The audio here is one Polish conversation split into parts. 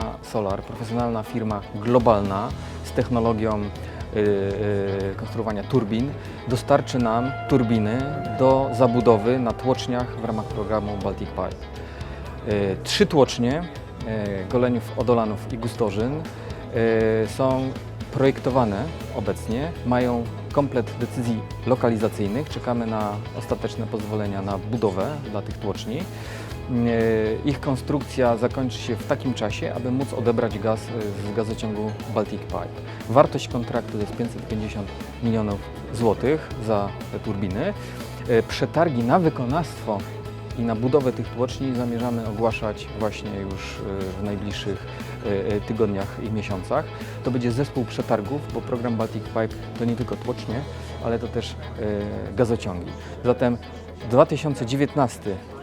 firma Solar, profesjonalna firma globalna z technologią y, y, konstruowania turbin, dostarczy nam turbiny do zabudowy na tłoczniach w ramach programu Baltic Pipe. Y, Trzy tłocznie Goleniów, Odolanów i Gustorzyn są projektowane obecnie, mają komplet decyzji lokalizacyjnych. Czekamy na ostateczne pozwolenia na budowę dla tych tłoczni. Y, Ich konstrukcja zakończy się w takim czasie, aby móc odebrać gaz y, z gazociągu Baltic Pipe. Wartość kontraktu to jest 550 milionów złotych za te turbiny. Y, Przetargi na wykonawstwo i na budowę tych tłoczni zamierzamy ogłaszać właśnie już w najbliższych tygodniach i miesiącach. To będzie zespół przetargów, bo program Baltic Pipe to nie tylko tłocznie, ale to też gazociągi. Zatem 2019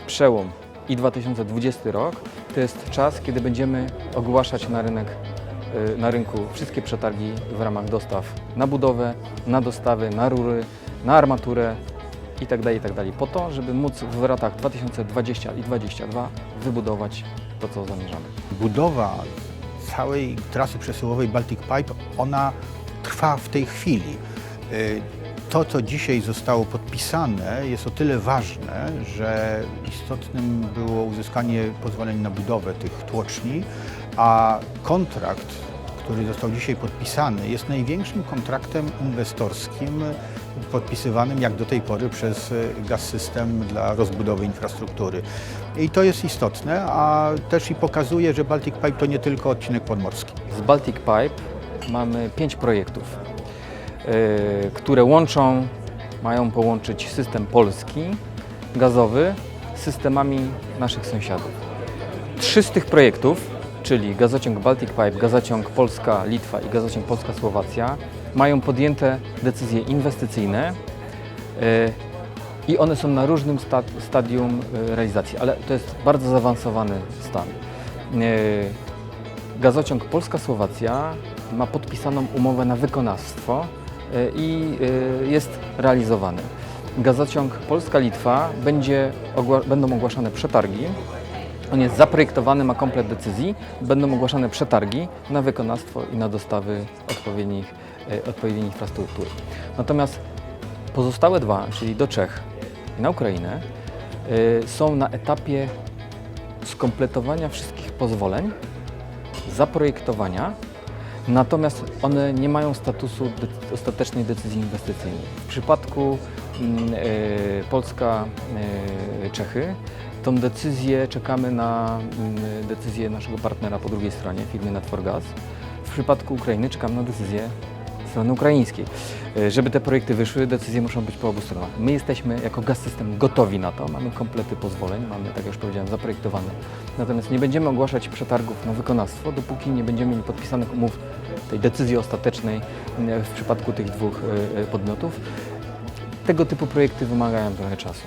przełom i 2020 rok to jest czas, kiedy będziemy ogłaszać na rynek y, na rynku wszystkie przetargi w ramach dostaw na budowę, na dostawy, na rury, na armaturę i tak dalej, i tak po to, żeby móc w latach 2020 i 2022 wybudować to, co zamierzamy. budowa całej trasy przesyłowej Baltic Pipe, ona trwa w tej chwili. To, co dzisiaj zostało podpisane, jest o tyle ważne, że istotnym było uzyskanie pozwoleń na budowę tych tłoczni, a kontrakt, który został dzisiaj podpisany, jest największym kontraktem inwestorskim podpisywanym jak do tej pory przez y, Gaz System dla rozbudowy infrastruktury. I to jest istotne, a też i pokazuje, że Baltic Pipe to nie tylko odcinek podmorski. Z Baltic Pipe mamy pięć projektów, które łączą, mają połączyć system polski, gazowy, z systemami naszych sąsiadów. Trzy z tych projektów, czyli gazociąg Baltic Pipe, gazociąg Polska-Litwa i gazociąg Polska-Słowacja, mają podjęte decyzje inwestycyjne y, i one są na różnym sta- stadium y, realizacji, ale to jest bardzo zaawansowany stan. Y, Gazociąg Polska-Słowacja ma podpisaną umowę na wykonawstwo y, i y, jest realizowany. Gazociąg Polska-Litwa będzie, będą ogłaszane przetargi. On jest zaprojektowany, ma komplet decyzji. Będą ogłaszane przetargi na wykonawstwo i na dostawy odpowiednich, y, odpowiedniej infrastruktury. Natomiast pozostałe dwa, czyli do Czech i na Ukrainę, są na etapie skompletowania wszystkich pozwoleń zaprojektowania, natomiast one nie mają statusu ostatecznej decyzji inwestycyjnej. W przypadku mm, e, Polska-Czechy tą decyzję czekamy na mm, decyzję naszego partnera po drugiej stronie, firmy Netforgas. W przypadku Ukrainy czekamy na decyzję strony ukraińskiej. E, Żeby te projekty wyszły, decyzje muszą być po obu stronach. My jesteśmy jako Gaz System gotowi na to, mamy komplety pozwoleń, mamy, tak jak już powiedziałem, zaprojektowane. Natomiast nie będziemy ogłaszać przetargów na wykonawstwo, dopóki nie będziemy mieli podpisanych umów tej decyzji ostatecznej e, w przypadku tych dwóch e, podmiotów. Tego typu projekty wymagają trochę czasu.